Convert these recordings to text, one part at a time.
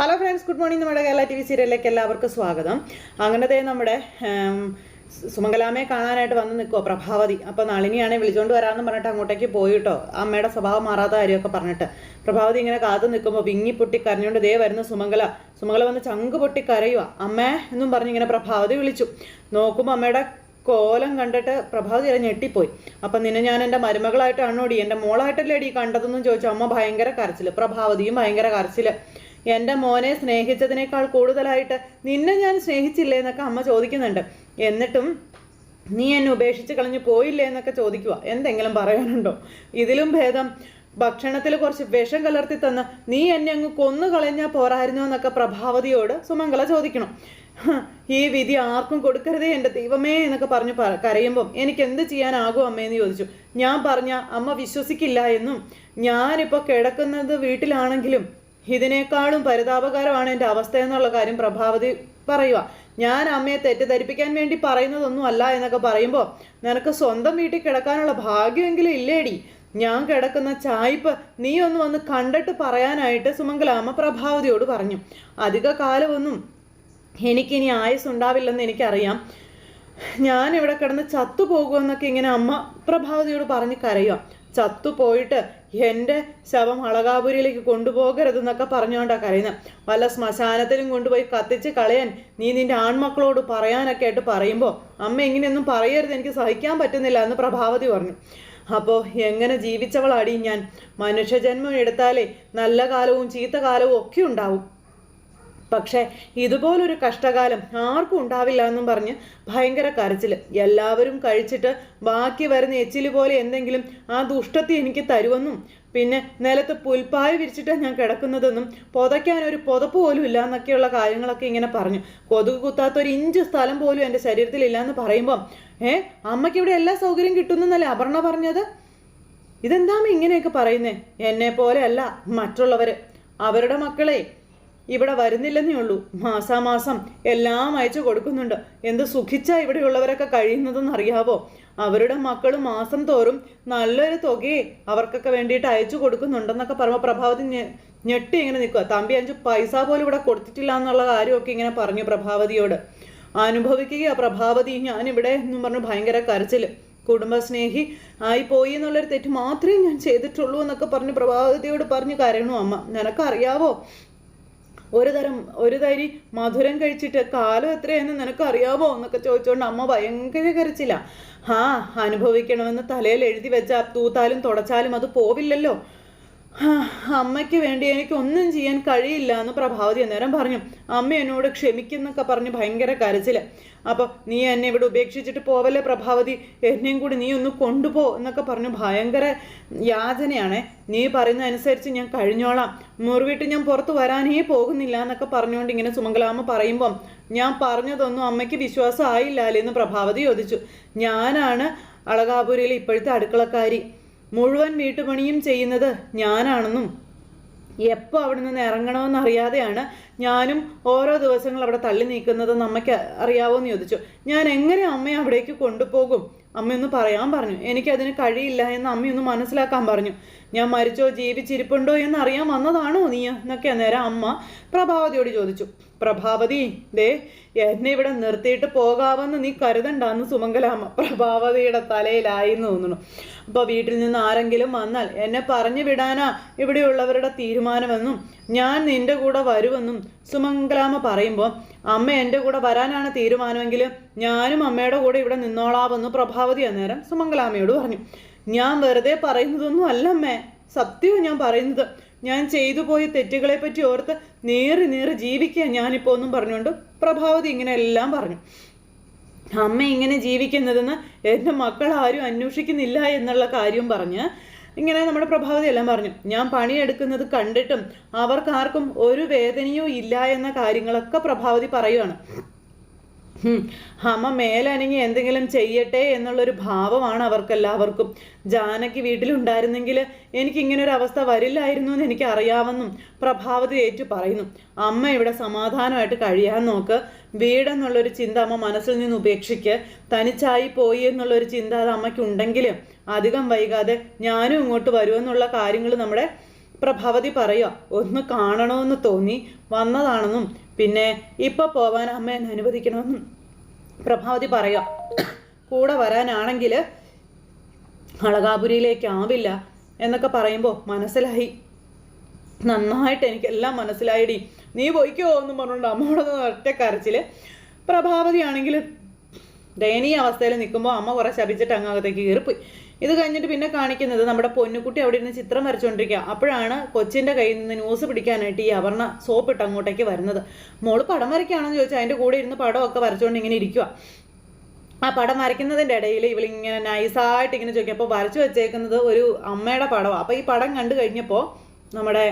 Hello friends good morning നമ്മുടെ Kerala T V സീരിയലിലേക്ക് എല്ലാവർക്കും സ്വാഗതം. അങ്ങനത്തെ നമ്മുടെ സുമംഗലാമയെ കാണാനായിട്ട് വന്ന് നിൽക്കുമോ പ്രഭാവതി. അപ്പോൾ നളിനിയാണെ വിളിച്ചുകൊണ്ട് വരാമെന്ന് പറഞ്ഞിട്ട് അങ്ങോട്ടേക്ക് പോയിട്ടോ അമ്മയുടെ സ്വഭാവം മാറാത്ത കാര്യമൊക്കെ പറഞ്ഞിട്ട്. പ്രഭാവതി ഇങ്ങനെ കാത്തു നിൽക്കുമ്പോൾ വിങ്ങി പൊട്ടി കരഞ്ഞുകൊണ്ട് ദേ വരുന്ന സുമംഗല. സുമംഗല വന്ന് ചങ്ക് പൊട്ടി കരയുക അമ്മേ എന്നും പറഞ്ഞ് ഇങ്ങനെ പ്രഭാവതി വിളിച്ചു. നോക്കുമ്പോൾ അമ്മയുടെ കോലം കണ്ടിട്ട് പ്രഭാവതി ഇറ ഞെട്ടിപ്പോയി. അപ്പം നിന്നെ ഞാൻ എന്റെ മരുമകളായിട്ടാണോടി എന്റെ മോളായിട്ടല്ലേ അടി കണ്ടതെന്നും ചോദിച്ചു. അമ്മ ഭയങ്കര കരച്ചിൽ പ്രഭാവതിയും ഭയങ്കര കരച്ചിൽ എന്റെ മോനെ സ്നേഹിച്ചതിനേക്കാൾ കൂടുതലായിട്ട് നിന്നെ ഞാൻ സ്നേഹിച്ചില്ലേ എന്നൊക്കെ അമ്മ ചോദിക്കുന്നുണ്ട്. എന്നിട്ടും നീ എന്നെ ഉപേക്ഷിച്ച് കളഞ്ഞു പോയില്ലേ എന്നൊക്കെ ചോദിക്കുക എന്തെങ്കിലും പറയാനുണ്ടോ? ഇതിലും ഭേദം. ഭക്ഷണത്തിൽ കുറച്ച് വിഷം കലർത്തി തന്ന് നീ എന്നെ അങ്ങ് കൊന്നു കളഞ്ഞാൽ പോരായിരുന്നോ എന്നൊക്കെ പ്രഭാവതിയോട് സുമംഗല ചോദിക്കണം. ഈ വിധി ആർക്കും കൊടുക്കരുതേ എന്റെ ദൈവമേ എന്നൊക്കെ പറഞ്ഞു കരയുമ്പം എനിക്ക് എന്ത് ചെയ്യാനാകും അമ്മയെന്ന് ചോദിച്ചു. ഞാൻ പറഞ്ഞ അമ്മ വിശ്വസിക്കില്ല എന്നും ഞാനിപ്പോൾ കിടക്കുന്നത് വീട്ടിലാണെങ്കിലും ഇതിനേക്കാളും പരിതാപകരമാണ് എന്റെ അവസ്ഥ എന്നുള്ള കാര്യം പ്രഭാവതി പറയുക ഞാൻ അമ്മയെ തെറ്റിദ്ധരിപ്പിക്കാൻ വേണ്ടി പറയുന്നതൊന്നും അല്ല എന്നൊക്കെ പറയുമ്പോൾ നിനക്ക് സ്വന്തം വീട്ടിൽ കിടക്കാനുള്ള ഭാഗ്യമെങ്കിലും ഇല്ലേടി. ഞാൻ കിടക്കുന്ന ചായ്പ് നീ ഒന്ന് വന്ന് കണ്ടിട്ട് പറയാനായിട്ട് സുമംഗലാമ്മ പ്രഭാവതിയോട് പറഞ്ഞു. അധിക കാലമൊന്നും എനിക്കിനി ആയുസ് ഉണ്ടാവില്ലെന്ന് എനിക്കറിയാം. ഞാൻ ഇവിടെ കിടന്ന് ചത്തു പോകുമെന്നൊക്കെ ഇങ്ങനെ അമ്മ പ്രഭാവതിയോട് പറഞ്ഞ് കരയുക ചത്തുപോയിട്ട് എന്റെ ശവം അളകാപുരിയിലേക്ക് കൊണ്ടുപോകരുതെന്നൊക്കെ പറഞ്ഞുകൊണ്ടാണ് കരയുന്നത് വല്ല ശ്മശാനത്തിലും കൊണ്ടുപോയി കത്തിച്ച് കളയാൻ നീ നിന്റെ ആൺമക്കളോട് പറയാനൊക്കെ ആയിട്ട് പറയുമ്പോൾ അമ്മ ഇങ്ങനെയൊന്നും പറയരുത് എനിക്ക് സഹിക്കാൻ പറ്റുന്നില്ല എന്ന് പ്രഭാവതി പറഞ്ഞു. അപ്പോൾ എങ്ങനെ ജീവിച്ചവളാടി ഞാൻ? മനുഷ്യജന്മം എടുത്താലേ നല്ല കാലവും ചീത്ത കാലവും ഒക്കെ ഉണ്ടാവും. പക്ഷേ ഇതുപോലൊരു കഷ്ടകാലം ആർക്കും ഉണ്ടാവില്ല എന്നും പറഞ്ഞ് ഭയങ്കര കരച്ചിൽ എല്ലാവരും കഴിച്ചിട്ട് ബാക്കി വരുന്ന എച്ചിൽ പോലെ എന്തെങ്കിലും ആ ദുഷ്ടത്തി എനിക്ക് തരുമെന്നും പിന്നെ നിലത്ത് പുൽപ്പായ വിരിച്ചിട്ടാണ് ഞാൻ കിടക്കുന്നതെന്നും പുതയ്ക്കാൻ ഒരു പുതപ്പ് പോലും ഇല്ല എന്നൊക്കെയുള്ള കാര്യങ്ങളൊക്കെ ഇങ്ങനെ പറഞ്ഞു. കൊതുക് കുത്താത്ത ഒരു ഇഞ്ച് സ്ഥലം പോലും എന്റെ ശരീരത്തിലില്ല എന്ന് പറയുമ്പം ഏ അമ്മയ്ക്ക് ഇവിടെ എല്ലാ സൗകര്യം കിട്ടുന്നല്ലേ അപർണ പറഞ്ഞത്? ഇതെന്താമ്മ ഇങ്ങനെയൊക്കെ പറയുന്നേ? എന്നെ പോലെ അല്ല മറ്റുള്ളവര്. അവരുടെ മക്കളെ ഇവിടെ വരുന്നില്ലെന്നേ ഉള്ളൂ. മാസാമാസം എല്ലാം അയച്ചു കൊടുക്കുന്നുണ്ട്. എന്ത് സുഖിച്ചാ ഇവിടെയുള്ളവരൊക്കെ കഴിയുന്നതെന്ന് അറിയാവോ? അവരുടെ മക്കൾ മാസം തോറും നല്ലൊരു തുകയെ അവർക്കൊക്കെ വേണ്ടിയിട്ട് അയച്ചു കൊടുക്കുന്നുണ്ടെന്നൊക്കെ പറയുമ്പോൾ പ്രഭാവതി ഞെട്ടി ഇങ്ങനെ നിൽക്കുക തമ്പി അഞ്ച് പൈസ പോലും ഇവിടെ കൊടുത്തിട്ടില്ല എന്നുള്ള കാര്യമൊക്കെ ഇങ്ങനെ പറഞ്ഞു പ്രഭാവതിയോട്. അനുഭവിക്കുക പ്രഭാവതി. ഞാനിവിടെ എന്നും പറഞ്ഞു ഭയങ്കര കരച്ചിൽ കുടുംബസ്നേഹി ആയി പോയി എന്നുള്ളൊരു തെറ്റ് മാത്രമേ ഞാൻ ചെയ്തിട്ടുള്ളൂ എന്നൊക്കെ പറഞ്ഞ് പ്രഭാവതിയോട് പറഞ്ഞു കരയണു അമ്മ. നിനക്കറിയാവോ? ഒരു തരം ഒരു തരി മധുരം കഴിച്ചിട്ട് കാലം എത്രയെന്ന് നിനക്ക് അറിയാമോ എന്നൊക്കെ ചോദിച്ചുകൊണ്ട് അമ്മ ഭയങ്കര കരച്ചില്ല ആ അനുഭവിക്കണമെന്ന് തലയിൽ എഴുതി വെച്ച തൂത്താലും തുടച്ചാലും അത് പോവില്ലല്ലോ. അമ്മയ്ക്ക് വേണ്ടി എനിക്ക് ഒന്നും ചെയ്യാൻ കഴിയില്ല എന്ന് പ്രഭാവതി അന്നേരം പറഞ്ഞു. അമ്മ എന്നോട് ക്ഷമിക്കുന്നൊക്കെ പറഞ്ഞ് ഭയങ്കര കരച്ചിൽ. അപ്പോൾ നീ എന്നെ ഇവിടെ ഉപേക്ഷിച്ചിട്ട് പോവല്ലേ പ്രഭാവതി? എന്നെയും കൂടി നീ ഒന്ന് കൊണ്ടുപോ എന്നൊക്കെ പറഞ്ഞു ഭയങ്കര യാചനയാണേ. നീ പറയുന്ന അനുസരിച്ച് ഞാൻ കഴിഞ്ഞോളാം. മുറിവിട്ട് ഞാൻ പുറത്ത് വരാനേ പോകുന്നില്ല എന്നൊക്കെ പറഞ്ഞുകൊണ്ട് ഇങ്ങനെ സുമംഗലാമ്മ പറയുമ്പം ഞാൻ പറഞ്ഞതൊന്നും അമ്മയ്ക്ക് വിശ്വാസം ആയില്ല എന്ന് പ്രഭാവതി ചോദിച്ചു. ഞാനാണ് അളകാപുരിയിലെ ഇപ്പോഴത്തെ അടുക്കളക്കാരി. മുഴുവൻ വീട്ടുപണിയും ചെയ്യുന്നത് ഞാനാണെന്നും എപ്പോൾ അവിടെ നിന്ന് ഇറങ്ങണമെന്ന് അറിയാതെയാണ് ഞാനും ഓരോ ദിവസങ്ങൾ അവിടെ തള്ളി നീക്കുന്നതെന്ന് അമ്മയ്ക്ക് അറിയാവോന്ന് ചോദിച്ചു. ഞാൻ എങ്ങനെ അമ്മയെ അവിടേക്ക് കൊണ്ടുപോകും? അമ്മയൊന്ന് പറയാൻ പറഞ്ഞു. എനിക്കതിന് കഴിയില്ല എന്ന് അമ്മയൊന്ന് മനസ്സിലാക്കാൻ പറഞ്ഞു. ഞാൻ മരിച്ചോ ജീവിച്ചിരിപ്പുണ്ടോ എന്ന് അറിയാൻ വന്നതാണോ നീ? എന്നൊക്കെ അന്നേരം അമ്മ പ്രഭാവതിയോട് ചോദിച്ചു. പ്രഭാവതി ദേ എന്നെ ഇവിടെ നിർത്തിയിട്ട് പോകാമെന്ന് നീ കരുതണ്ടെന്ന് സുമംഗലാമ്മ പ്രഭാവതിയുടെ തലയിലായി എന്ന് തോന്നുന്നു. അപ്പോൾ വീട്ടിൽ നിന്ന് ആരെങ്കിലും വന്നാൽ എന്നെ പറഞ്ഞു വിടാനാ ഇവിടെയുള്ളവരുടെ തീരുമാനമെന്നും ഞാൻ നിന്റെ കൂടെ വരുമെന്നും സുമംഗലാമ്മ പറയുമ്പോൾ അമ്മ എന്റെ കൂടെ വരാനാണ് തീരുമാനമെങ്കിൽ ഞാനും അമ്മയുടെ കൂടെ ഇവിടെ നിന്നോളാമെന്ന് പ്രഭാവതി അന്നേരം സുമംഗലാമ്മയോട് പറഞ്ഞു. ഞാൻ വെറുതെ പറയുന്നതൊന്നും അല്ല അമ്മേ. സത്യവും ഞാൻ പറയുന്നത്. ഞാൻ ചെയ്തു പോയ തെറ്റുകളെ പറ്റി ഓർത്ത് നേറി നേറി ജീവിക്കുക ഞാനിപ്പോൾ ഒന്നും പറഞ്ഞുകൊണ്ട് പ്രഭാവതി ഇങ്ങനെ എല്ലാം പറഞ്ഞു. അമ്മ ഇങ്ങനെ ജീവിക്കുന്നതെന്ന് എന്റെ മക്കൾ ആരും അന്വേഷിക്കുന്നില്ല എന്നുള്ള കാര്യം പറഞ്ഞ് ഇങ്ങനെ നമ്മുടെ പ്രഭാവതി എല്ലാം പറഞ്ഞു. ഞാൻ പണിയെടുക്കുന്നത് കണ്ടിട്ടും അവർക്കാർക്കും ഒരു വേദനയോ ഇല്ല എന്ന കാര്യങ്ങളൊക്കെ പ്രഭാവതി പറയുകയാണ് ഹും, അമ്മ മേലനങ്ങി എന്തെങ്കിലും ചെയ്യട്ടെ എന്നുള്ളൊരു ഭാവമാണ് അവർക്കെല്ലാവർക്കും. ജാനകി വീട്ടിലുണ്ടായിരുന്നെങ്കിൽ എനിക്ക് ഇങ്ങനെ ഒരു അവസ്ഥ വരില്ലായിരുന്നു എന്ന് എനിക്ക് അറിയാമെന്നും പ്രഭാവതി ഏറ്റു പറയുന്നു. അമ്മ ഇവിടെ സമാധാനമായിട്ട് കഴിയാൻ നോക്ക്. വീടെന്നുള്ളൊരു ചിന്ത അമ്മ മനസ്സിൽ നിന്ന് ഉപേക്ഷിക്ക്. തനിച്ചായി പോയി എന്നുള്ളൊരു ചിന്ത അത് അമ്മയ്ക്ക് ഉണ്ടെങ്കിൽ അധികം വൈകാതെ ഞാനും ഇങ്ങോട്ട് വരുമെന്നുള്ള കാര്യങ്ങൾ നമ്മുടെ പ്രഭാവതി പറയുക ഒന്ന് കാണണമെന്ന് തോന്നി വന്നതാണെന്നും പിന്നെ ഇപ്പൊ പോവാൻ അമ്മ എന്നെ അനുവദിക്കണമെന്നും പ്രഭാവതി പറയുക. കൂടെ വരാനാണെങ്കിൽ അളകാപുരിയിലേക്കാവില്ല എന്നൊക്കെ പറയുമ്പോൾ മനസ്സിലായി. നന്നായിട്ട് എനിക്കെല്ലാം മനസ്സിലായിടി. നീ പോയിക്കോ എന്നും പറഞ്ഞുകൊണ്ട് അമ്മയോട് ഒറ്റ കരച്ചിൽ പ്രഭാവതി ആണെങ്കിൽ ദയനീയ അവസ്ഥയിൽ നിൽക്കുമ്പോൾ അമ്മ കുറേ ശപിച്ചിട്ട് അങ്ങകത്തേക്ക് കയറിപ്പോയി. ഇത് കഴിഞ്ഞിട്ട് പിന്നെ കാണിക്കുന്നത് നമ്മുടെ പൊന്നുകുട്ടി അവിടെ ഇരുന്ന് ചിത്രം വരച്ചുകൊണ്ടിരിക്കുക അപ്പോഴാണ് കൊച്ചിന്റെ കയ്യിൽ നിന്ന് ന്യൂസ് പിടിക്കാനായിട്ട് ഈ അവർണ സോപ്പിട്ട് അങ്ങോട്ടേക്ക് വരുന്നത്. മോൾ പടം വരയ്ക്കുകയാണെന്ന് ചോദിച്ചാൽ അതിന്റെ കൂടെ ഇരുന്ന് പടമൊക്കെ വരച്ചുകൊണ്ട് ഇങ്ങനെ ഇരിക്കുക ആ പടം വരയ്ക്കുന്നതിന്റെ ഇടയിൽ ഇവളിങ്ങനെ നൈസായിട്ട് ഇങ്ങനെ ചോദിക്കും. അപ്പോൾ വരച്ചു വെച്ചേക്കുന്നത് ഒരു അമ്മയുടെ പടമാണ് അപ്പോൾ ഈ പടം കണ്ടു കഴിഞ്ഞപ്പോൾ നമ്മുടെ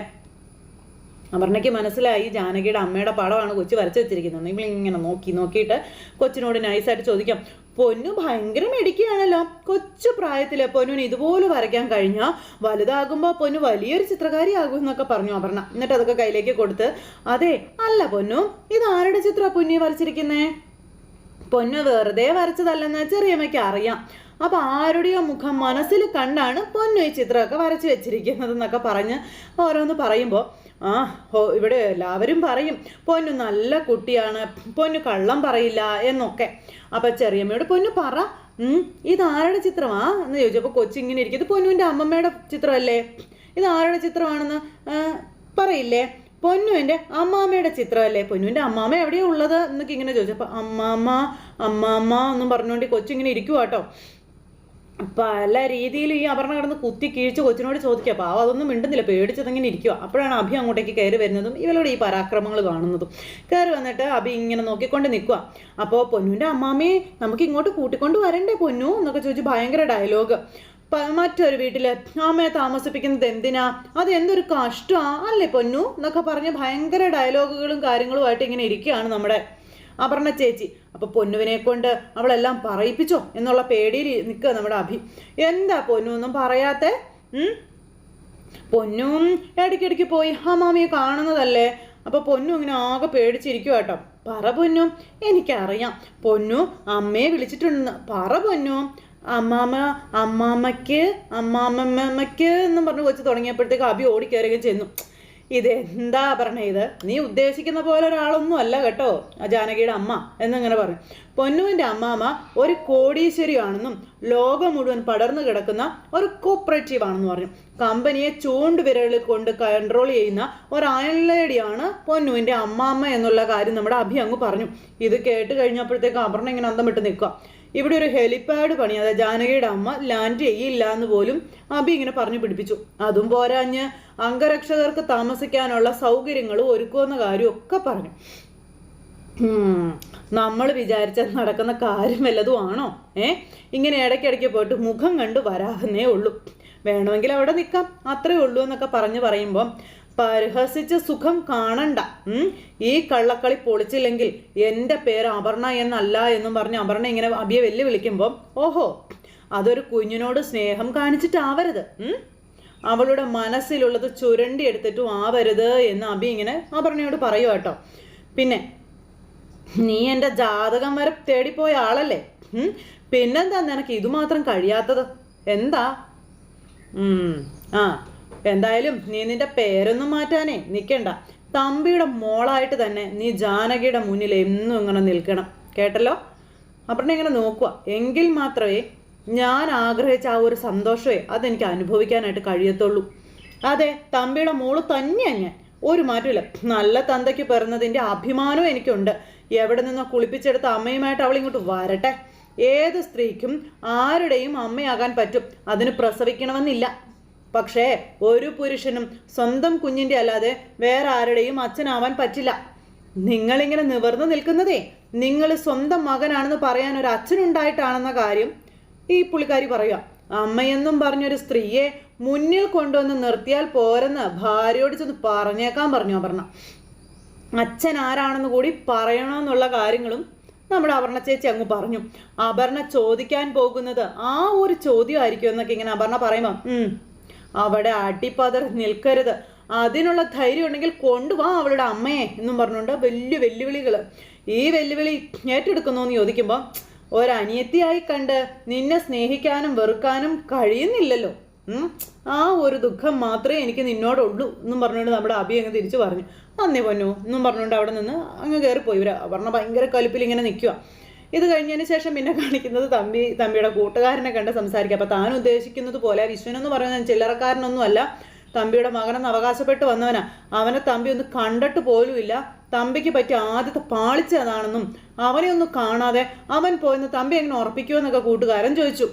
അപർണയ്ക്ക് മനസ്സിലായി ജാനകിയുടെ അമ്മയുടെ പടമാണ് കൊച്ചു വരച്ചു വെച്ചിരിക്കുന്നത്. ഇവളിങ്ങനെ നോക്കി നോക്കിയിട്ട് കൊച്ചിനോട് നൈസായിട്ട് ചോദിക്കാം. പൊന്നു ഭയങ്കര മെടിക്കുകയാണല്ലോ കൊച്ചു പ്രായത്തിൽ പൊന്നുവിന് ഇതുപോലെ വരയ്ക്കാൻ കഴിഞ്ഞാൽ വലുതാകുമ്പോൾ പൊന്നു വലിയൊരു ചിത്രകാരിയാകും എന്നൊക്കെ പറഞ്ഞു അപർണ. എന്നിട്ട് അതൊക്കെ കയ്യിലേക്ക് കൊടുത്ത് അതെ അല്ല പൊന്നു ഇത് ആരുടെ ചിത്രമാണ് പൊന്നി വരച്ചിരിക്കുന്നേ? പൊന്നു വെറുതെ വരച്ചതല്ലെന്ന് ചെറിയമ്മയ്ക്ക് അറിയാം. അപ്പൊ ആരുടെയോ മുഖം മനസ്സിൽ കണ്ടാണ് പൊന്നു ഈ ചിത്രമൊക്കെ വരച്ചു വെച്ചിരിക്കുന്നത് എന്നൊക്കെ പറഞ്ഞ് ഓരോന്ന് പറയുമ്പോൾ ആ ഹോ ഇവിടെ എല്ലാവരും പറയും പൊന്നു നല്ല കുട്ടിയാണ് പൊന്നു കള്ളം പറയില്ല എന്നൊക്കെ. അപ്പൊ ചെറിയമ്മയോട് പൊന്നു പറ ഉം ഇത് ആരുടെ ചിത്രമാ? എന്ന് ചോദിച്ചപ്പോൾ കൊച്ചിങ്ങനെ ഇരിക്കും ഇത് പൊന്നുവിന്റെ അമ്മമ്മയുടെ ചിത്രമല്ലേ? ഇത് ആരുടെ ചിത്രമാണെന്ന് പറയില്ലേ? പൊന്നുവിന്റെ അമ്മാമ്മയുടെ ചിത്രമല്ലേ? പൊന്നുവിന്റെ അമ്മാമ്മ എവിടെയാണ് ഉള്ളത്? എന്നൊക്കെ ഇങ്ങനെ ചോദിച്ചു ചോദിച്ചപ്പോൾ അമ്മാമ്മ അമ്മാമ്മ എന്നും പറഞ്ഞുകൊണ്ട് കൊച്ചിങ്ങനെ ഇരിക്കുക കേട്ടോ പല രീതിയിൽ ഈ അപർണ കിടന്ന് കുത്തി കീഴ്ച്ച് കൊച്ചിനോട് ചോദിക്കുക. പാവം അതൊന്നും മിണ്ടുന്നില്ല. പേടിച്ചതങ്ങനെ ഇരിക്കുക അപ്പോഴാണ് അഭി അങ്ങോട്ടേക്ക് കയറി വരുന്നതും ഇവളുടെ ഈ പരാക്രമങ്ങൾ കാണുന്നതും. കയറി വന്നിട്ട് അഭി ഇങ്ങനെ നോക്കിക്കൊണ്ട് നിൽക്കുക അപ്പോൾ പൊന്നുവിന്റെ അമ്മാമ്മയെ നമുക്ക് ഇങ്ങോട്ട് കൂട്ടിക്കൊണ്ട് വരണ്ടേ പൊന്നു? എന്നൊക്കെ ചോദിച്ച് ഭയങ്കര ഡയലോഗ്. മറ്റൊരു വീട്ടിൽ അമ്മയെ താമസിപ്പിക്കുന്നത് എന്തിനാ? അത് എന്തൊരു കഷ്ടമാണ് അല്ലേ പൊന്നു? എന്നൊക്കെ പറഞ്ഞ് ഭയങ്കര ഡയലോഗുകളും കാര്യങ്ങളുമായിട്ട് ഇങ്ങനെ ഇരിക്കുകയാണ് നമ്മുടെ അപർണ ചേച്ചി. അപ്പോൾ പൊന്നുവിനെ കൊണ്ട് അവളെല്ലാം പറയിപ്പിച്ചോ എന്നുള്ള പേടിയിൽ നിൽക്കുക നമ്മുടെ അഭി. എന്താ പൊന്നു ഒന്നും പറയാത്തെ? പൊന്നും ഇടയ്ക്കിടയ്ക്ക് പോയി ആ മാമിയെ കാണുന്നതല്ലേ? അപ്പോൾ പൊന്നു ഇങ്ങനെ ആകെ പേടിച്ചിരിക്കുക കേട്ടോ. പറ പൊന്നു എനിക്കറിയാം. പൊന്നു അമ്മയെ വിളിച്ചിട്ടുണ്ടെന്ന് പറ പൊന്നു. അമ്മാമ്മ അമ്മാമ്മയ്ക്ക് അമ്മാമ്മമ്മയ്ക്ക് എന്നും പറഞ്ഞ് കൊച്ചു തുടങ്ങിയപ്പോഴത്തേക്ക് അഭി ഓടിക്കയറുകയും ചെന്നു. ഇതെന്താ പറഞ്ഞ ഇത്? നീ ഉദ്ദേശിക്കുന്ന പോലെ ഒരാളൊന്നും അല്ല കേട്ടോ ആ ജാനകിയുടെ അമ്മ എന്നിങ്ങനെ പറഞ്ഞു പൊന്നുവിന്റെ അമ്മാമ്മ ഒരു കോടീശ്വരിയാണെന്നും ലോകം മുഴുവൻ പടർന്നു കിടക്കുന്ന ഒരു കോപ്പറേറ്റീവ് ആണെന്ന് പറഞ്ഞു. കമ്പനിയെ ചൂണ്ടുവിരലിൽ കൊണ്ട് കൺട്രോൾ ചെയ്യുന്ന ഒരു അയൺലേഡിയാണ് പൊന്നുവിന്റെ അമ്മാമ്മ എന്നുള്ള കാര്യം നമ്മുടെ അഭി അങ്ങ് പറഞ്ഞു. ഇത് കേട്ട് കഴിഞ്ഞപ്പോഴത്തേക്ക് അപർണ ഇങ്ങനെ അന്തം വിട്ട് നിൽക്കുക. ഇവിടെ ഒരു ഹെലിപാഡ് പണി അതായത് ജാനകിയുടെ അമ്മ ലാൻഡ് ചെയ്യില്ല എന്ന് പോലും അബി ഇങ്ങനെ പറഞ്ഞു പിടിപ്പിച്ചു. അതും പോരാഞ്ഞ് അംഗരക്ഷകർക്ക് താമസിക്കാനുള്ള സൗകര്യങ്ങളും ഒരുക്കുമെന്ന കാര്യം ഒക്കെ പറഞ്ഞു നമ്മൾ വിചാരിച്ച നടക്കുന്ന കാര്യം വല്ലതും ആണോ? ഏ? ഇങ്ങനെ ഇടയ്ക്കിടയ്ക്ക് പോയിട്ട് മുഖം കണ്ട് വരാകുന്നേ ഉള്ളൂ. വേണമെങ്കിൽ അവിടെ നിൽക്കാം അത്രേ ഉള്ളൂ എന്നൊക്കെ പറഞ്ഞു പറയുമ്പം പരിഹസിച്ച സുഖം കാണണ്ട. ഈ കള്ളക്കളി പൊളിച്ചില്ലെങ്കിൽ എന്റെ പേര് അപർണ എന്നല്ല എന്നും പറഞ്ഞ് അപർണ ഇങ്ങനെ അബിയെ വെല്ലുവിളിക്കുമ്പോൾ ഓഹോ അതൊരു കുഞ്ഞിനോട് സ്നേഹം കാണിച്ചിട്ടാവരുത്. അവളുടെ മനസ്സിലുള്ളത് ചുരണ്ടി എടുത്തിട്ടും ആവരുത് എന്ന് അബി ഇങ്ങനെ അപർണയോട് പറയുക കേട്ടോ പിന്നെ നീ എന്റെ ജാതകം വരെ തേടിപ്പോയ ആളല്ലേ. പിന്നെന്താ നിനക്ക് ഇതുമാത്രം കഴിയാത്തത് എന്താ. ആ എന്തായാലും നീ നിന്റെ പേരൊന്നും മാറ്റാനേ നിൽക്കണ്ട തമ്പിയുടെ മോളായിട്ട് തന്നെ നീ ജാനകിയുടെ മുന്നിൽ എന്നും ഇങ്ങനെ നിൽക്കണം. കേട്ടല്ലോ? അപ്പം ഇങ്ങനെ നോക്കുക എങ്കിൽ മാത്രമേ ഞാൻ ആഗ്രഹിച്ച ആ ഒരു സന്തോഷമേ അതെനിക്ക് അനുഭവിക്കാനായിട്ട് കഴിയത്തുള്ളൂ. അതെ തമ്പിയുടെ മോൾ തന്നെയാണ് ഞാൻ. ഒരു മാറ്റമില്ല നല്ല തന്തയ്ക്ക് പിറന്നതിന്റെ അഭിമാനവും എനിക്കുണ്ട്. എവിടെ നിന്നോ കുളിപ്പിച്ചെടുത്ത അമ്മയുമായിട്ട് അവൾ ഇങ്ങോട്ട് വരട്ടെ. ഏത് സ്ത്രീക്കും ആരുടെയും അമ്മയാകാൻ പറ്റും. അതിന് പ്രസവിക്കണമെന്നില്ല. പക്ഷേ ഒരു പുരുഷനും സ്വന്തം കുഞ്ഞിന്റെ അല്ലാതെ വേറെ ആരുടെയും അച്ഛനാവാൻ പറ്റില്ല. നിങ്ങളിങ്ങനെ നിവർന്നു നിൽക്കുന്നതേ നിങ്ങൾ സ്വന്തം മകനാണെന്ന് പറയാൻ ഒരു അച്ഛനുണ്ടായിട്ടാണെന്ന കാര്യം ഈ പുള്ളിക്കാരി പറയുക. അമ്മയെന്നും പറഞ്ഞൊരു സ്ത്രീയെ മുന്നിൽ കൊണ്ടുവന്ന് നിർത്തിയാൽ പോരെന്ന് ഭാര്യയോട് ചെന്ന് പറഞ്ഞേക്കാൻ പറഞ്ഞു അപർണ. അച്ഛൻ ആരാണെന്ന് കൂടി പറയണമെന്നുള്ള കാര്യങ്ങളും നമ്മുടെ അപർണ ചേച്ചി അങ്ങ് പറഞ്ഞു. അപർണ ചോദിക്കാൻ പോകുന്നത് ആ ഒരു ചോദ്യമായിരിക്കും എന്നൊക്കെ ഇങ്ങനെ അപർണ പറയുമ്പോൾ അവിടെ അടിപ്പതർ നിൽക്കരുത്. അതിനുള്ള ധൈര്യം ഉണ്ടെങ്കിൽ കൊണ്ടുപോ അവളുടെ അമ്മയെ എന്നും പറഞ്ഞുകൊണ്ട് വലിയ വെല്ലുവിളികൾ. ഈ വെല്ലുവിളി ഏറ്റെടുക്കുന്നു എന്ന് ചോദിക്കുമ്പോൾ ഒരനിയത്തിയായി കണ്ട് നിന്നെ സ്നേഹിക്കാനും വെറുക്കാനും കഴിയുന്നില്ലല്ലോ. ആ ഒരു ദുഃഖം മാത്രമേ എനിക്ക് നിന്നോടുള്ളൂ എന്നും പറഞ്ഞുകൊണ്ട് നമ്മുടെ അബി അങ്ങ് തിരിച്ചു പറഞ്ഞു. നന്ദി പൊന്നു എന്നും പറഞ്ഞുകൊണ്ട് അവിടെ നിന്ന് അങ്ങ് കയറിപ്പോയി ഇവർ പറഞ്ഞ ഭയങ്കര കലിപ്പിൽ ഇങ്ങനെ നിൽക്കുക ഇത് കഴിഞ്ഞതിന് ശേഷം പിന്നെ കാണിക്കുന്നത് തമ്പി തമ്പിയുടെ കൂട്ടുകാരനെ കണ്ട് സംസാരിക്കുക. അപ്പോൾ താൻ ഉദ്ദേശിക്കുന്നത് പോലെ വിശ്വനെന്ന് പറയുന്നത് ചില്ലറക്കാരനൊന്നുമല്ല തമ്പിയുടെ മകനെന്ന് അവകാശപ്പെട്ട് വന്നവനാ. അവനെ തമ്പി ഒന്ന് കണ്ടിട്ട് പോലുമില്ല തമ്പിക്ക് പറ്റിയ ആദ്യത്തെ പാളിച്ചതാണെന്നും അവനെ ഒന്ന് കാണാതെ അവൻ പോയെന്ന് തമ്പി എങ്ങനെ ഉറപ്പിക്കുമെന്നൊക്കെ കൂട്ടുകാരൻ ചോദിച്ചു.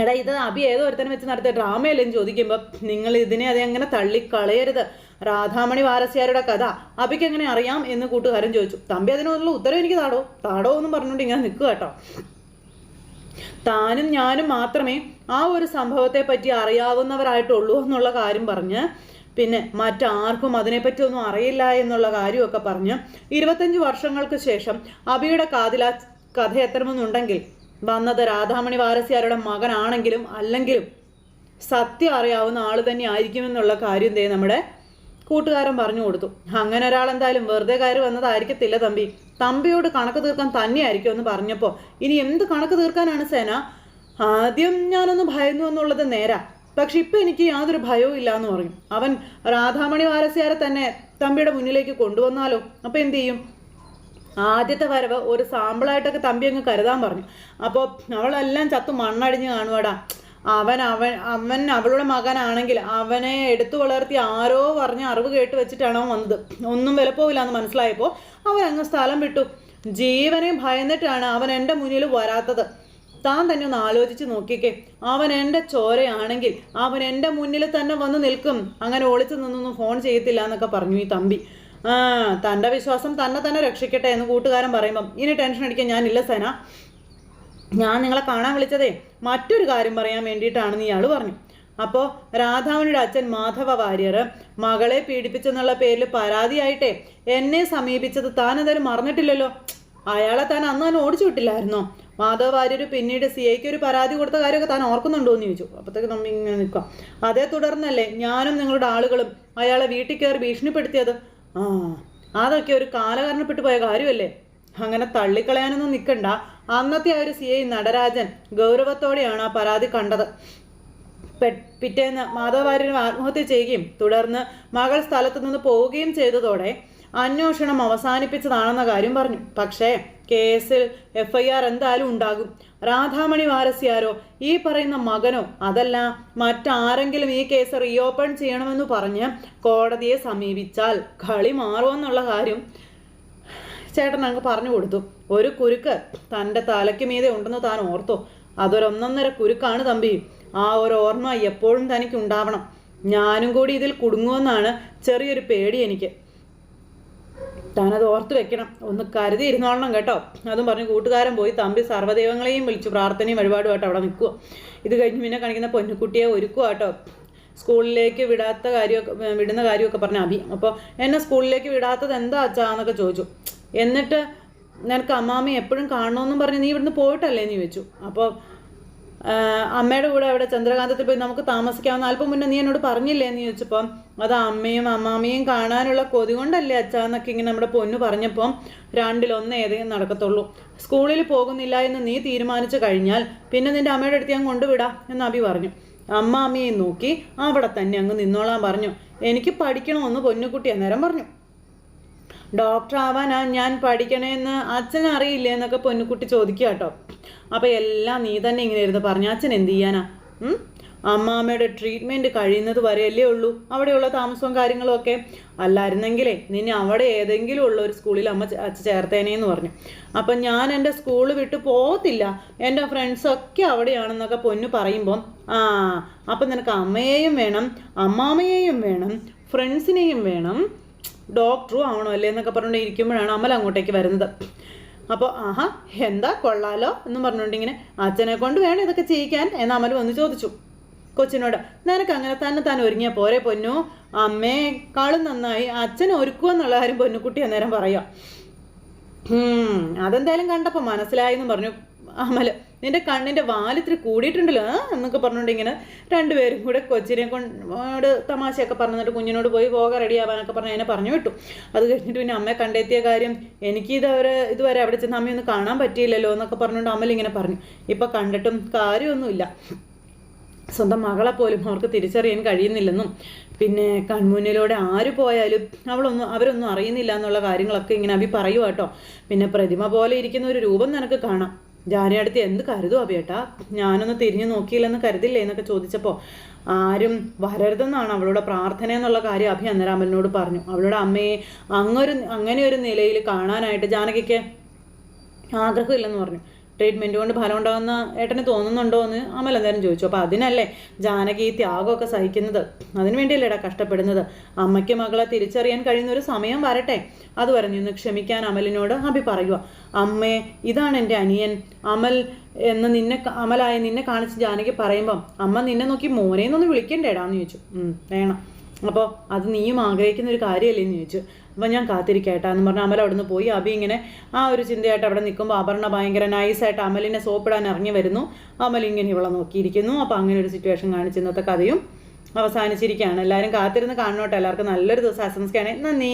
എടാ ഇത് അഭി ഏതോ ഒരുത്തനെ വെച്ച് നടത്തിയ ഡ്രാമയല്ലേ ചോദിക്കുമ്പോൾ നിങ്ങൾ ഇതിനെ അത് അങ്ങനെ തള്ളിക്കളയരുത്? രാധാമണി വാരസ്യാരുടെ കഥ. അബിക്ക് എങ്ങനെ അറിയാം എന്ന് കൂട്ടുകാരൻ ചോദിച്ചു. തമ്പി അതിനുള്ള ഉത്തരം എനിക്ക് താടോ. താടോ എന്നും പറഞ്ഞുകൊണ്ട് ഇങ്ങനെ നിൽക്കുക കേട്ടോ. താനും ഞാനും മാത്രമേ ആ ഒരു സംഭവത്തെ പറ്റി അറിയാവുന്നവരായിട്ടുള്ളൂ എന്നുള്ള കാര്യം പറഞ്ഞ് പിന്നെ മറ്റാർക്കും അതിനെപ്പറ്റി ഒന്നും അറിയില്ല എന്നുള്ള കാര്യമൊക്കെ പറഞ്ഞ് ഇരുപത്തഞ്ച് വർഷങ്ങൾക്ക് ശേഷം അബിയുടെ കാതിൽ ആ കഥ എത്തണമെന്നുണ്ടെങ്കിൽ വന്നത് രാധാമണി വാരസ്യാരുടെ മകനാണെങ്കിലും അല്ലെങ്കിലും സത്യം അറിയാവുന്ന ആൾ തന്നെ ആയിരിക്കുമെന്നുള്ള കാര്യം ദേ നമ്മുടെ കൂട്ടുകാരൻ പറഞ്ഞു കൊടുത്തു. അങ്ങനെ ഒരാൾ എന്തായാലും വെറുതെ കയറി വന്നതായിരിക്കത്തില്ല തമ്പി. തമ്പിയോട് കണക്ക് തീർക്കാൻ തന്നെയായിരിക്കും എന്ന് പറഞ്ഞപ്പോൾ ഇനി എന്ത് കണക്ക് തീർക്കാനാണ് സേന? ആദ്യം ഞാനൊന്ന് ഭയന്നു എന്നുള്ളത് നേരാ. പക്ഷെ ഇപ്പം എനിക്ക് യാതൊരു ഭയവും ഇല്ല എന്ന് പറയും. അവൻ രാധാമണി വാരസ്യാരെ തന്നെ തമ്പിയുടെ മുന്നിലേക്ക് കൊണ്ടുവന്നാലോ? അപ്പം എന്ത് ചെയ്യും? ആദ്യത്തെ വരവ് ഒരു സാമ്പിളായിട്ടൊക്കെ തമ്പി അങ്ങ് കരുതാൻ പറഞ്ഞു. അപ്പോൾ അവളെല്ലാം ചത്തു മണ്ണടിഞ്ഞ് കാണുവാടാ. അവൻ അവൻ അവൻ അവളുടെ മകനാണെങ്കിൽ അവനെ എടുത്തു വളർത്തി ആരോ പറഞ്ഞ അറിവ് കേട്ട് വെച്ചിട്ടാണോ വന്നത്. ഒന്നും വിലപ്പോവില്ല എന്ന് മനസ്സിലായപ്പോൾ അവൻ അങ്ങ് സ്ഥലം വിട്ടു. ജീവനെ ഭയന്നിട്ടാണ് അവൻ എന്റെ മുന്നിൽ വരാത്തത്. താൻ തന്നെ ഒന്ന് ആലോചിച്ച് നോക്കിക്കേ. അവൻ എന്റെ ചോരയാണെങ്കിൽ അവൻ എന്റെ മുന്നിൽ തന്നെ വന്ന് നിൽക്കും. അങ്ങനെ ഒളിച്ചു നിന്നൊന്നും ഫോൺ ചെയ്യത്തില്ല എന്നൊക്കെ പറഞ്ഞു ഈ തമ്പി. ആ തന്റെ വിശ്വാസം തന്നെ തന്നെ രക്ഷിക്കട്ടെ എന്ന് കൂട്ടുകാരൻ പറയുമ്പം ഇനി ടെൻഷൻ അടിക്കാൻ ഞാനില്ല സേന. ഞാൻ നിങ്ങളെ കാണാൻ വിളിച്ചതേ മറ്റൊരു കാര്യം പറയാൻ വേണ്ടിയിട്ടാണെന്ന് ഇയാൾ പറഞ്ഞു. അപ്പോൾ രാധാവണിയുടെ അച്ഛൻ മാധവ വാര്യർ മകളെ പീഡിപ്പിച്ചെന്നുള്ള പേരിൽ പരാതിയായിട്ടേ എന്നെ സമീപിച്ചത് താൻ എന്തായാലും മറന്നിട്ടില്ലല്ലോ. അയാളെ താൻ അന്ന് തന്നെ ഓടിച്ചു വിട്ടില്ലായിരുന്നോ? മാധവ വാര്യർ പിന്നീട് സി ഐക്ക് ഒരു പരാതി കൊടുത്ത കാര്യമൊക്കെ താൻ ഓർക്കുന്നുണ്ടോ എന്ന് ചോദിച്ചു. അപ്പോഴത്തേക്ക് നമ്മൾ ഇങ്ങനെ നിൽക്കാം. അതേ തുടർന്നല്ലേ ഞാനും നിങ്ങളുടെ ആളുകളും അയാളെ വീട്ടിൽ കയറി ഭീഷണിപ്പെടുത്തിയത്? ആ അതൊക്കെ ഒരു കാലകാരണപ്പെട്ടു പോയ കാര്യമല്ലേ? അങ്ങനെ തള്ളിക്കളയാനൊന്നും നിൽക്കണ്ട അന്നത്തെ ആ ഒരു സി ഐ നടരാജൻ ഗൗരവത്തോടെയാണ് ആ പരാതി കണ്ടത്. പിറ്റേന്ന് മാധവവാര്യർ ആത്മഹത്യ ചെയ്യുകയും തുടർന്ന് മകൾ സ്ഥലത്തു നിന്ന് പോവുകയും ചെയ്തതോടെ അന്വേഷണം അവസാനിപ്പിച്ചതാണെന്ന കാര്യം പറഞ്ഞു. പക്ഷേ കേസിൽ എഫ് ഐ ആർ എന്തായാലും ഉണ്ടാകും. രാധാമണി വാരസ്യാരോ ഈ പറയുന്ന മകനോ അതല്ല മറ്റാരെങ്കിലും ഈ കേസ് റീഓപ്പൺ ചെയ്യണമെന്ന് പറഞ്ഞ് കോടതിയെ സമീപിച്ചാൽ കളി മാറുമെന്നുള്ള കാര്യം ചേട്ടൻ അങ്ങ് പറഞ്ഞു കൊടുത്തു. ഒരു കുരുക്ക് തന്റെ തലയ്ക്ക് മീതെ ഉണ്ടെന്ന് താൻ ഓർത്തു? അതൊരൊന്നൊന്നര കുരുക്കാണ് തമ്പി. ആ ഒരു ഓർമ്മ എപ്പോഴും തനിക്ക് ഉണ്ടാവണം. ഞാനും കൂടി ഇതിൽ കുടുങ്ങുമെന്നാണ് ചെറിയൊരു പേടി എനിക്ക്. താനത് ഓർത്ത് വെക്കണം. ഒന്ന് കരുതി ഇരുന്നോളണം കേട്ടോ. അതും പറഞ്ഞ് കൂട്ടുകാരൻ പോയി തമ്പി സർവദൈവങ്ങളെയും വിളിച്ചു പ്രാർത്ഥനയും വഴിപാടുമായിട്ട് അവിടെ നിൽക്കുക. ഇത് കഴിഞ്ഞ് പിന്നെ കാണിക്കുന്ന പൊന്നുകുട്ടിയെ ഒരുക്കുക കേട്ടോ. സ്കൂളിലേക്ക് വിടാത്ത കാര്യമൊക്കെ വിടുന്ന കാര്യമൊക്കെ പറഞ്ഞ അഭി. അപ്പോൾ എന്നെ സ്കൂളിലേക്ക് വിടാത്തത് എന്താ അച്ഛാന്നൊക്കെ ചോദിച്ചു. എന്നിട്ട് നിനക്ക് അമ്മാമ്മ എപ്പോഴും കാണണമെന്നും പറഞ്ഞ് നീ ഇവിടുന്ന് പോയിട്ടല്ലേ നീ ചോദിച്ചു. അപ്പോൾ അമ്മയുടെ കൂടെ അവിടെ ചന്ദ്രകാന്തത്തിൽ പോയി നമുക്ക് താമസിക്കാവുന്ന അല്പം മുന്നേ നീ എന്നോട് പറഞ്ഞില്ലേ എന്ന് ചോദിച്ചപ്പം അത് അമ്മയും അമ്മാമ്മയും കാണാനുള്ള കൊതി കൊണ്ടല്ലേ അച്ഛ എന്നൊക്കെ ഇങ്ങനെ നമ്മുടെ പൊന്നു പറഞ്ഞപ്പം രണ്ടിലൊന്ന് ഏതെങ്കിലും നടക്കത്തുള്ളൂ. സ്കൂളിൽ പോകുന്നില്ല എന്ന് നീ തീരുമാനിച്ചു കഴിഞ്ഞാൽ പിന്നെ നിന്റെ അമ്മയുടെ അടുത്ത് ഞാൻ കൊണ്ടുവിടാം എന്ന് അഭി പറഞ്ഞു. അമ്മ നോക്കി അവിടെ തന്നെ അങ്ങ് നിന്നോളാൻ പറഞ്ഞു. എനിക്ക് പഠിക്കണമെന്ന് പൊന്നുകുട്ടി അന്നേരം പറഞ്ഞു. ഡോക്ടർ ആവാനാ ഞാൻ പഠിക്കണേന്ന് അച്ഛൻ അറിയില്ലേ എന്നൊക്കെ പൊന്നുകുട്ടി ചോദിക്കുക കേട്ടോ. അപ്പോൾ എല്ലാം നീ തന്നെ ഇങ്ങനെ ഇരുന്ന് പറഞ്ഞു അച്ഛൻ എന്ത് ചെയ്യാനാ? അമ്മാമ്മയുടെ ട്രീറ്റ്മെന്റ് കഴിയുന്നത് വരെയല്ലേ ഉള്ളൂ അവിടെയുള്ള താമസവും കാര്യങ്ങളും ഒക്കെ. അല്ലായിരുന്നെങ്കിലേ നിന്നെ അവിടെ ഏതെങ്കിലും ഉള്ള ഒരു സ്കൂളിൽ അമ്മ അച്ഛ ചേർത്തേനേന്ന് പറഞ്ഞു. അപ്പം ഞാൻ എന്റെ സ്കൂൾ വിട്ട് പോകത്തില്ല എന്റെ ഫ്രണ്ട്സൊക്കെ അവിടെയാണെന്നൊക്കെ പൊന്നു പറയുമ്പം ആ അപ്പം നിനക്ക് അമ്മയെയും വേണം അമ്മാമ്മയെയും വേണം ഫ്രണ്ട്സിനെയും വേണം ഡോക്ടറും ആവണോ അല്ലേ എന്നൊക്കെ പറഞ്ഞുകൊണ്ട് ഇരിക്കുമ്പോഴാണ് അമൽ അങ്ങോട്ടേക്ക് വരുന്നത്. അപ്പോൾ ആഹാ എന്താ കൊള്ളാലോ എന്ന് പറഞ്ഞുകൊണ്ട് ഇങ്ങനെ അച്ഛനെ കൊണ്ട് വേണം ഇതൊക്കെ ചെയ്യിക്കാൻ എന്ന് അമൽ വന്ന് ചോദിച്ചു. കൊച്ചിനോട് നിനക്ക് അങ്ങനെ തന്നെ താൻ ഒരുങ്ങിയ പോരെ പൊന്നു? അമ്മയെക്കാളും നന്നായി. അച്ഛൻ ഒരുക്കുമെന്നുള്ള കാര്യം പൊന്നുകുട്ടി അന്നേരം പറയാം. ഹും, അതെന്തായാലും കണ്ടപ്പോൾ മനസ്സിലായി എന്ന് പറഞ്ഞു. അമൽ നിന്റെ കണ്ണിന്റെ വാലിത്തിരി കൂടിയിട്ടുണ്ടല്ലോ എന്നൊക്കെ പറഞ്ഞുകൊണ്ട് രണ്ടുപേരും കൂടെ കൊച്ചിനെ കൊണ്ട് തമാശയൊക്കെ പറഞ്ഞിട്ട് കുഞ്ഞിനോട് പോയി പോകാൻ റെഡി ആവാനൊക്കെ പറഞ്ഞ് അതിനെ പറഞ്ഞു വിട്ടു. അത് കഴിഞ്ഞിട്ട് പിന്നെ അമ്മയെ കണ്ടെത്തിയ കാര്യം എനിക്ക് ഇതുവരെ ഇതുവരെ അവിടെ ചെന്ന് അമ്മയൊന്നും കാണാൻ പറ്റിയില്ലല്ലോ എന്നൊക്കെ പറഞ്ഞുകൊണ്ട് അമൽ ഇങ്ങനെ പറഞ്ഞു. ഇപ്പൊ കണ്ടിട്ടും കാര്യമൊന്നുമില്ല. സ്വന്തം മകളെ പോലും അവർക്ക് തിരിച്ചറിയാൻ കഴിയുന്നില്ലെന്നും പിന്നെ കൺമുന്നിലൂടെ ആര് പോയാലും അവളൊന്നും അവരൊന്നും അറിയുന്നില്ല എന്നുള്ള കാര്യങ്ങളൊക്കെ ഇങ്ങനെ അഭി പറയുക കേട്ടോ. പിന്നെ പ്രതിമ പോലെ ഇരിക്കുന്ന ഒരു രൂപം നിനക്ക് കാണാം. ജാനി അടുത്ത് എന്ത് കരുതും അഭിയേട്ടാ? ഞാനൊന്ന് തിരിഞ്ഞു നോക്കിയില്ലെന്ന് കരുതില്ലേ എന്നൊക്കെ ചോദിച്ചപ്പോൾ ആരും വരരുതെന്നാണ് അവളുടെ പ്രാർത്ഥന എന്നുള്ള കാര്യം അഭി അന്നരാമലിനോട് പറഞ്ഞു. അവളുടെ അമ്മയെ അങ്ങൊരു അങ്ങനെ ഒരു നിലയിൽ കാണാനായിട്ട് ജാനകിക്ക് ആഗ്രഹമില്ലെന്ന് പറഞ്ഞു. ട്രീറ്റ്മെന്റ് കൊണ്ട് ഫലം ഉണ്ടാകുന്ന ഏട്ടന് തോന്നുന്നുണ്ടോ എന്ന് അമൽ എന്തായാലും ചോദിച്ചു. അപ്പോൾ അതിനല്ലേ ജാനകി ഈ ത്യാഗമൊക്കെ സഹിക്കുന്നത്? അതിനു വേണ്ടിയല്ലേടാ കഷ്ടപ്പെടുന്നത്? അമ്മയ്ക്ക് മകളെ തിരിച്ചറിയാൻ കഴിയുന്ന ഒരു സമയം വരട്ടെ. അത് പറഞ്ഞു. ഒന്ന് ക്ഷമിക്കാൻ അമലിനോട് അഭി പറയുക അമ്മേ ഇതാണ് എന്റെ അനിയൻ. അമൽ എന്ന് നിന്നെ അമലായി നിന്നെ കാണിച്ച് ജാനകി പറയുമ്പം അമ്മ നിന്നെ നോക്കി മോനെ മോനേന്നൊന്ന് വിളിക്കണ്ടേടാന്ന് ചോദിച്ചു. "ഉം, വേണം. അപ്പോൾ അത് നീയും ആഗ്രഹിക്കുന്ന ഒരു കാര്യമല്ലേ എന്ന് ചോദിച്ചു. അപ്പോൾ ഞാൻ കാത്തിരിക്കട്ടെ എന്ന് പറഞ്ഞാൽ അമൽ അവിടുന്ന് പോയി. അബി ഇങ്ങനെ ആ ഒരു ചിന്തയായിട്ട് അവിടെ നിൽക്കുമ്പോൾ അപർണ ഭയങ്കര നൈസായിട്ട് അമലിനെ സോപ്പിടാൻ ഇറങ്ങി വരുന്നു. അമൽ ഇങ്ങനെ ഇവളെ നോക്കിയിരിക്കുന്നു. അപ്പോൾ അങ്ങനെ ഒരു സിറ്റുവേഷൻ കാണിച്ച് ഇന്നത്തെ കഥയും അവസാനിച്ചിരിക്കുകയാണ്. എല്ലാവരും കാത്തിരുന്ന് കാണണോട്ടെ. എല്ലാവർക്കും നല്ലൊരു ദിവസം. ആശംസിക്കുകയാണ് നന്ദി.